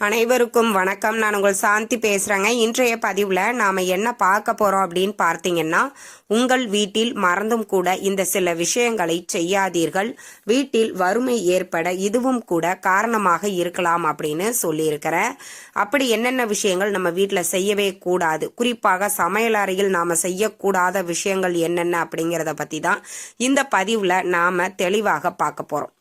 அனைவருக்கும் வணக்கம். நான் உங்கள் சாந்தி பேசுகிறேங்க இன்றைய பதிவில் நாம் என்ன பார்க்க போகிறோம் அப்படின்னு பார்த்தீங்கன்னா உங்கள் வீட்டில் மறந்தும் கூட இந்த சில விஷயங்களை செய்யாதீர்கள். வீட்டில் வறுமை ஏற்பட இதுவும் கூட காரணமாக இருக்கலாம் அப்படின்னு சொல்லியிருக்கிறேன் அப்படி என்னென்ன விஷயங்கள் நம்ம வீட்டில் செய்யவே கூடாது? குறிப்பாக சமையல் அறையில் நாம் செய்யக்கூடாத விஷயங்கள் என்னென்ன அப்படிங்கிறத பற்றி தான் இந்த பதிவில் நாம் தெளிவாக பார்க்க போகிறோம்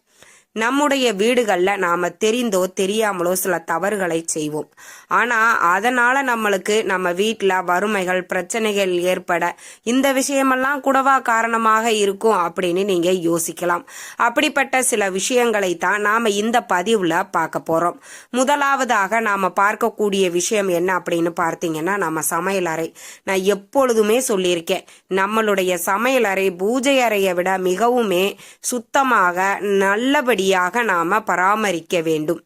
நம்முடைய வீடுகளில் நாம் தெரிந்தோ தெரியாமலோ சில தவறுகளை செய்வோம். ஆனால் அதனால் நம்மளுக்கு நம்ம வீட்டில் வறுமைகள் பிரச்சனைகள் ஏற்பட இந்த விஷயமெல்லாம் கூடவா காரணமாக இருக்கும் அப்படின்னு நீங்கள் யோசிக்கலாம். அப்படிப்பட்ட சில விஷயங்களை தான் நாம் இந்த பதிவில் பார்க்க போகிறோம் முதலாவதாக நாம் பார்க்கக்கூடிய விஷயம் என்ன அப்படின்னு பார்த்தீங்கன்னா நம்ம சமையலறை நான் எப்பொழுதுமே சொல்லியிருக்கேன் நம்மளுடைய சமையலறை பூஜை அறையை விட மிகவுமே சுத்தமாக நல்லபடி சரியாக நாம பராமரிக்க வேண்டும்.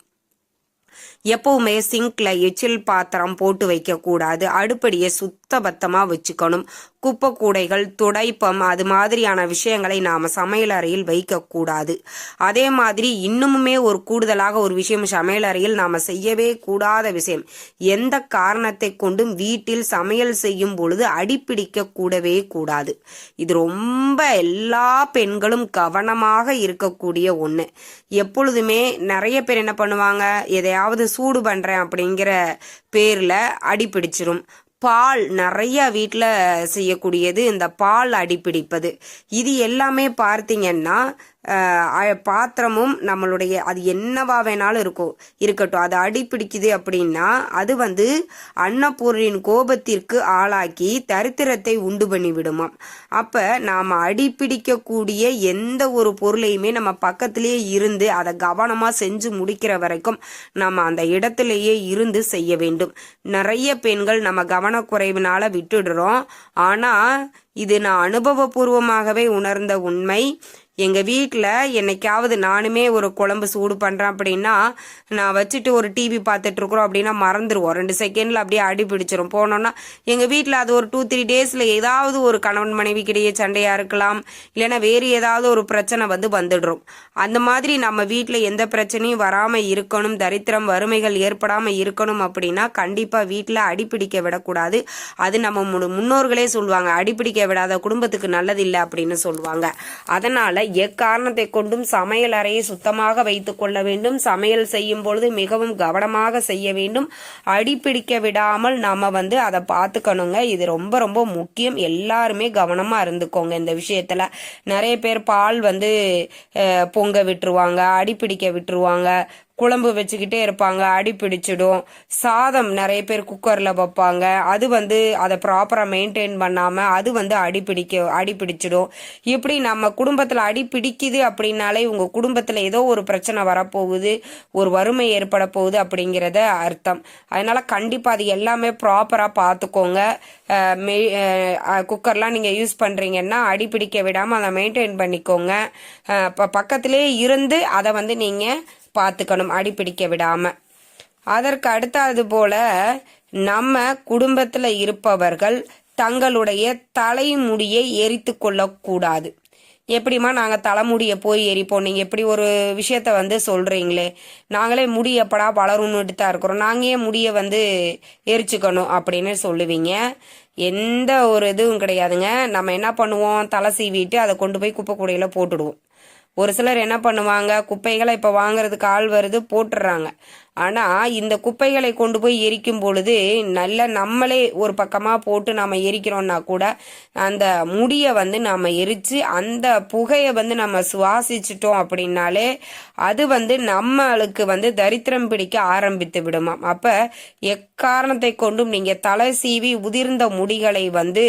எப்பவுமே சிங்க்ல எச்சில் பாத்திரம் போட்டு வைக்கக்கூடாது அடுப்படியை சுத்த சுத்த பத்தமாக வச்சுக்கணும். குப்பை கூடைகள் துடைப்பம் அது மாதிரியான விஷயங்களை நாம் சமையல் அறையில் வைக்கக்கூடாது. அதே மாதிரி இன்னுமுமே ஒரு கூடுதலாக ஒரு விஷயம் சமையல் அறையில் செய்யவே கூடாத விஷயம். எந்த காரணத்தை கொண்டும் வீட்டில் சமையல் செய்யும் பொழுது அடிப்பிடிக்க கூடவே கூடாது. இது ரொம்ப எல்லா பெண்களும் கவனமாக இருக்கக்கூடிய ஒன்று எப்பொழுதுமே நிறைய பேர் என்ன பண்ணுவாங்க? எதையாவது சூடு பண்ணுறேன் அப்படிங்கிற பேரில் அடிப்பிடிச்சிரும். பால் நிறைய வீட்டில் செய்யக்கூடியது இந்த பால் அடிப்பிடிப்பது. இது எல்லாமே பார்த்தீங்கன்னா பாத்திரமும் நம்மளுடைய அது என்னவா வேணாலும் இருக்கும். இருக்கட்டும் அது அடிப்பிடிக்குது அப்படின்னா அது வந்து அன்னபூரின் கோபத்திற்கு ஆளாக்கி தரித்திரத்தை உண்டு பண்ணி விடுமாம் அப்ப நாம அடிப்பிடிக்கக்கூடிய எந்த ஒரு பொருளையுமே நம்ம பக்கத்திலேயே இருந்து அதை கவனமா செஞ்சு முடிக்கிற வரைக்கும் நம்ம அந்த இடத்திலேயே இருந்து செய்ய வேண்டும். நிறைய பெண்கள் நம்ம கவனக்குறைவினால விட்டுடுறோம். ஆனா இது நான் அனுபவபூர்வமாகவே உணர்ந்த உண்மை. எங்கள் வீட்டில் என்னைக்காவது நானுமே ஒரு குழம்பு சூடு பண்ணுறேன் அப்படின்னா நான் வச்சுட்டு ஒரு டிவி பார்த்துட்டு இருக்கிறோம் அப்படின்னா மறந்துடுவோம் ரெண்டு செகண்டில் அப்படியே அடி பிடிச்சிரும். போனோன்னா எங்கள் வீட்டில் அது ஒரு டூ த்ரீ டேஸில் ஏதாவது ஒரு கணவன் மனைவிக்கிடையே சண்டையாக இருக்கலாம். இல்லைன்னா வேறு ஏதாவது ஒரு பிரச்சனை வந்து வந்துடுறோம். அந்த மாதிரி நம்ம வீட்டில் எந்த பிரச்சனையும் வராமல் இருக்கணும் தரித்திரம் வறுமைகள் ஏற்படாமல் இருக்கணும் அப்படின்னா கண்டிப்பாக வீட்டில் அடிப்பிடிக்க விடக்கூடாது. அது நம்ம முன்னோர்களே சொல்லுவாங்க. அடிப்பிடிக்க விடாத குடும்பத்துக்கு நல்லதில்லை அப்படின்னு சொல்லுவாங்க. அதனால் எக்காரணத்தை கொண்டும் சமையல் அறையை சுத்தமாக வைத்துக் கொள்ள வேண்டும். சமையல் செய்யும் பொழுது மிகவும் கவனமாக செய்ய வேண்டும். அடிப்பிடிக்க விடாமல் நம்ம வந்து அதை பார்த்துக்கணுங்க. இது ரொம்ப ரொம்ப முக்கியம். எல்லாருமே கவனமா இருந்துக்கோங்க இந்த விஷயத்துல. நிறைய பேர் பால் வந்து பொங்க விட்டுருவாங்க அடிப்பிடிக்க விட்டுருவாங்க. குழம்பு வச்சுக்கிட்டே இருப்பாங்க அடி பிடிச்சிடும். சாதம் நிறைய பேர் குக்கரில் வைப்பாங்க. அது வந்து அதை ப்ராப்பராக மெயின்டைன் பண்ணாமல் அது வந்து அடி பிடிக்க அடி பிடிச்சிடும். இப்படி நம்ம குடும்பத்தில் அடி பிடிக்குது அப்படின்னாலே உங்கள் குடும்பத்தில் ஏதோ ஒரு பிரச்சனை வரப்போகுது ஒரு வறுமை ஏற்பட போகுது அப்படிங்கிறத அர்த்தம். அதனால் கண்டிப்பாக அது எல்லாமே ப்ராப்பராக பார்த்துக்கோங்க. குக்கர்லாம் நீங்கள் யூஸ் பண்ணுறீங்கன்னா அடி பிடிக்க விடாமல் அதை மெயின்டைன் பண்ணிக்கோங்க. இப்போ பக்கத்திலே இருந்து அதை வந்து நீங்கள் பார்த்துக்கணும் அடிப்பிடிக்க விடாமல் அதற்கு அடுத்தது போல நம்ம குடும்பத்தில் இருப்பவர்கள் தங்களுடைய தலைமுடியை எரித்து கொள்ளக்கூடாது. எப்படிமா நாங்கள் தலைமுடியை போய் எரிப்போம்? நீங்கள் எப்படி ஒரு விஷயத்த வந்து சொல்கிறீங்களே நாங்களே முடி எப்படா வளரும்னுட்டு தான் இருக்கிறோம். நாங்களே முடியை வந்து எரிச்சுக்கணும் அப்படின்னு சொல்லுவீங்க? எந்த ஒரு இதுவும் கிடையாதுங்க. நம்ம என்ன பண்ணுவோம்? தலை சீவிட்டு அதை கொண்டு போய் குப்பை கூடையில் போட்டுடுவோம். ஒரு சிலர் என்ன பண்ணுவாங்க குப்பைகளை இப்போ வாங்குறதுக்கு ஆள் வருது போட்டுடுறாங்க ஆனால் இந்த குப்பைகளை கொண்டு போய் எரிக்கும் பொழுது நல்ல நம்மளே ஒரு பக்கமாக போட்டு நாம் எரிக்கிறோம்னா கூட அந்த முடியை வந்து நாம் எரித்து அந்த புகையை வந்து நம்ம சுவாசிச்சிட்டோம் அப்படின்னாலே அது வந்து நம்மளுக்கு வந்து தரித்திரம் பிடிக்க ஆரம்பித்து விடுமாம். அப்போ எக்காரணத்தை கொண்டும் நீங்கள் தலை சீவி உதிர்ந்த முடிகளை வந்து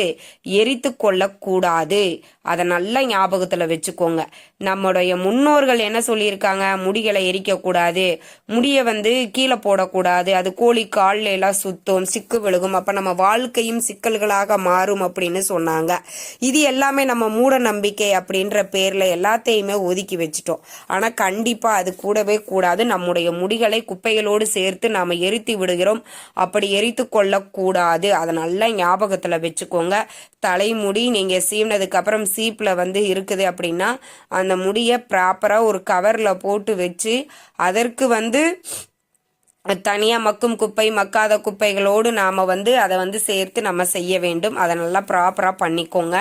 எரித்து கொள்ளக்கூடாது. அதை நல்ல ஞாபகத்தில் வச்சுக்கோங்க. நம்முடைய முன்னோர்கள் என்ன சொல்லியிருக்காங்க? முடிகளை எரிக்கக்கூடாது. முடியை வந்து கீழே போடக்கூடாது. அது கோழி காலில் எல்லாம் சுத்தும் சிக்கு விழுகும். அப்போ நம்ம வாழ்க்கையும் சிக்கல்களாக மாறும் அப்படின்னு சொன்னாங்க. இது எல்லாமே நம்ம மூட நம்பிக்கை அப்படின்ற பேரில் எல்லாத்தையுமே ஒதுக்கி வச்சுட்டோம். ஆனால் கண்டிப்பாக அது கூடவே கூடாது. நம்முடைய முடிகளை குப்பைகளோடு சேர்த்து நாம் எரித்து விடுகிறோம். அப்படி எரித்து கொள்ளக்கூடாது. அதை நல்லா ஞாபகத்தில் வச்சுக்கோங்க. தலைமுடி நீங்கள் சீவினதுக்கு அப்புறம் சீப்பில் வந்து இருக்குது அப்படின்னா அந்த முடியை ப்ராப்பராக ஒரு கவரில் போட்டு வச்சு அதற்கு வந்து தனியாக மக்கும் குப்பை மக்காத குப்பைகளோடு நாம் வந்து அதை வந்து சேர்த்து நம்ம செய்ய வேண்டும். அதை நல்லா ப்ராப்பராக பண்ணிக்கோங்க.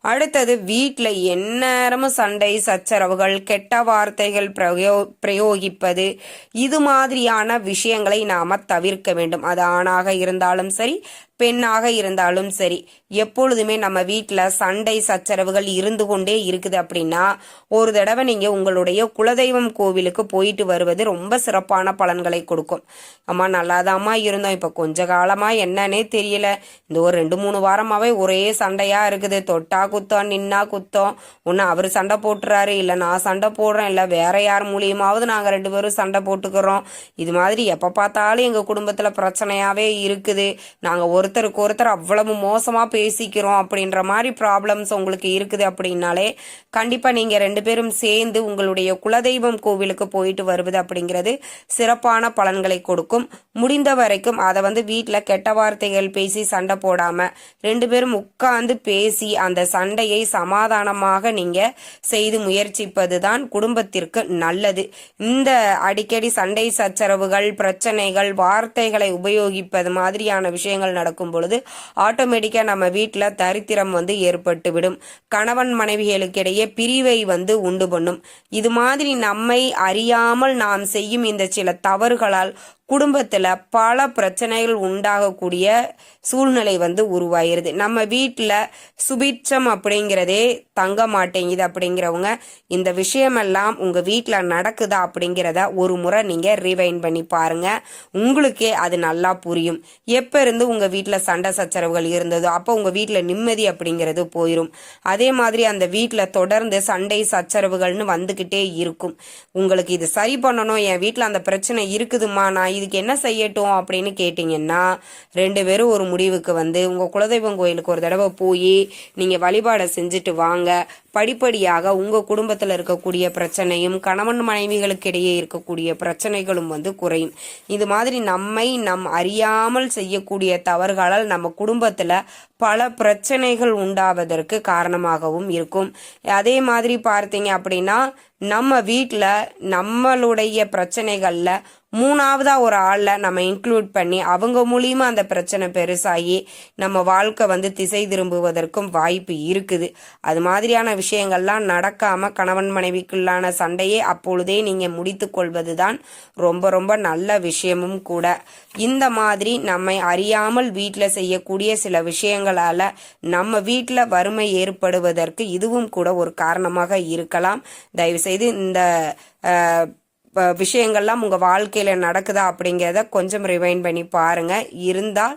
அடுத்தது வீட்டில் எந்நேரமும் சண்டை சச்சரவுகள் கெட்ட வார்த்தைகள் பிரயோ பிரயோகிப்பது இது மாதிரியான விஷயங்களை நாம் தவிர்க்க வேண்டும். அது ஆணாக இருந்தாலும் சரி பெண்ணாக இருந்தாலும் சரி எப்பொழுதுமே நம்ம வீட்டில் சண்டை சச்சரவுகள் இருந்து கொண்டே இருக்குது அப்படின்னா ஒரு தடவை நீங்கள் உங்களுடைய குலதெய்வம் கோவிலுக்கு போயிட்டு வருவது ரொம்ப சிறப்பான பலன்களை கொடுக்கும். அம்மா நல்லாதாம்மா இருந்தோம். இப்போ கொஞ்ச காலமாக என்னன்னே தெரியல. இந்த ஒரு ரெண்டு மூணு வாரமாகவே ஒரே சண்டையாக இருக்குது. தொட்டா குத்தம் நின்னா குத்தம். ஒன்று அவர் சண்டை போட்டுறாரு இல்லை நான் சண்டை போடுறேன் இல்லை வேற யார் மூலியமாவது நாங்கள் ரெண்டு பேரும் சண்டை போட்டுக்கிறோம். இது மாதிரி எப்போ பார்த்தாலும் எங்கள் குடும்பத்தில் பிரச்சனையாகவே இருக்குது. நாங்கள் ஒரு ஒருத்தருக்கு ஒருத்தர் அவ்வளவு மோசமாக பேசிக்கிறோம் அப்படின்ற மாதிரி ப்ராப்ளம்ஸ் உங்களுக்கு இருக்குது அப்படின்னாலே கண்டிப்பாக நீங்கள் ரெண்டு பேரும் சேர்ந்து உங்களுடைய குலதெய்வம் கோவிலுக்கு போயிட்டு வருவது அப்படிங்கிறது சிறப்பான பலன்களை கொடுக்கும். முடிந்த வரைக்கும் அதை வந்து வீட்டில் கெட்ட வார்த்தைகள் பேசி சண்டை போடாமல் ரெண்டு பேரும் உட்கார்ந்து பேசி அந்த சண்டையை சமாதானமாக நீங்கள் செய்து முயற்சிப்பது தான் குடும்பத்திற்கு நல்லது. இந்த அடிக்கடி சண்டை சச்சரவுகள் பிரச்சனைகள் வார்த்தைகளை உபயோகிப்பது மாதிரியான விஷயங்கள் நடக்கும். பொழுது ஆட்டோமேட்டிக்காக நம்ம வீட்டில் தரித்திரம் வந்து ஏற்பட்டு விடும் கணவன் மனைவிகளுக்கிடையே பிரிவை வந்து உண்டு பண்ணும். இது மாதிரி நம்மை அறியாமல் நாம் செய்யும் இந்த சில தவறுகளால் குடும்பத்தில் பல பிரச்சனைகள் உண்டாகக்கூடிய சூழ்நிலை வந்து உருவாயிருது நம்ம வீட்டில் சுபிட்சம் அப்படிங்கிறதே தங்க மாட்டேங்குது அப்படிங்கிறவங்க இந்த விஷயமெல்லாம் உங்கள் வீட்டில் நடக்குதா அப்படிங்கிறத ஒரு முறை நீங்கள் ரிவைன் பண்ணி பாருங்கள் உங்களுக்கே அது நல்லா புரியும். எப்போ இருந்து உங்கள் வீட்டில் சண்டை சச்சரவுகள் இருந்ததோ அப்போ உங்கள் வீட்டில் நிம்மதி அப்படிங்கிறது போயிடும் அதே மாதிரி அந்த வீட்டில் தொடர்ந்து சண்டை சச்சரவுகள்னு வந்துக்கிட்டே இருக்கும். உங்களுக்கு இது சரி பண்ணணும் என் வீட்டில் அந்த பிரச்சனை இருக்குதுமா நான் இதுக்கு என்ன செய்யட்டும் அப்படின்னு கேட்டிங்கன்னா ரெண்டு பேரும் ஒரு முடிவுக்கு வந்து உங்கள் குலதெய்வம் கோயிலுக்கு ஒரு தடவை போய் நீங்கள் வழிபாடை செஞ்சுட்டு வாங்க. படிப்படியாக உங்கள் குடும்பத்தில் இருக்கக்கூடிய பிரச்சனையும் கணவன் மனைவிகளுக்கு இடையே இருக்கக்கூடிய பிரச்சனைகளும் வந்து குறையும். இது மாதிரி நம்மை நம் அறியாமல் செய்யக்கூடிய தவறுகளால் நம்ம குடும்பத்தில் பல பிரச்சனைகள் உண்டாவதற்கு காரணமாகவும் இருக்கும். அதே மாதிரி பார்த்தீங்க அப்படின்னா நம்ம வீட்டில் நம்மளுடைய பிரச்சனைகளில் மூணாவதா ஒரு ஆளை நம்ம இன்க்ளூட் பண்ணி அவங்க மூலியமா அந்த பிரச்சனை பெருசாகி நம்ம வாழ்க்கை வந்து திசை திரும்புவதற்கும் வாய்ப்பு இருக்குது. அது மாதிரியான விஷயங்கள்லாம் நடக்காம கணவன் மனைவிக்குள்ளான சண்டையே அப்பொழுதே நீங்க முடித்து கொள்வது தான் ரொம்ப ரொம்ப நல்ல விஷயமும் கூட. இந்த மாதிரி நம்மை அறியாமல் வீட்டில் செய்யக்கூடிய சில விஷயங்களால நம்ம வீட்டில் வறுமை ஏற்படுவதற்கு இதுவும் கூட ஒரு காரணமாக இருக்கலாம். தயவுசெய்து இந்த விஷயங்கள்லாம் உங்கள் வாழ்க்கையில் நடக்குதா அப்படிங்கிறத கொஞ்சம் ரிவைண்ட் பண்ணி பாருங்கள் இருந்தால்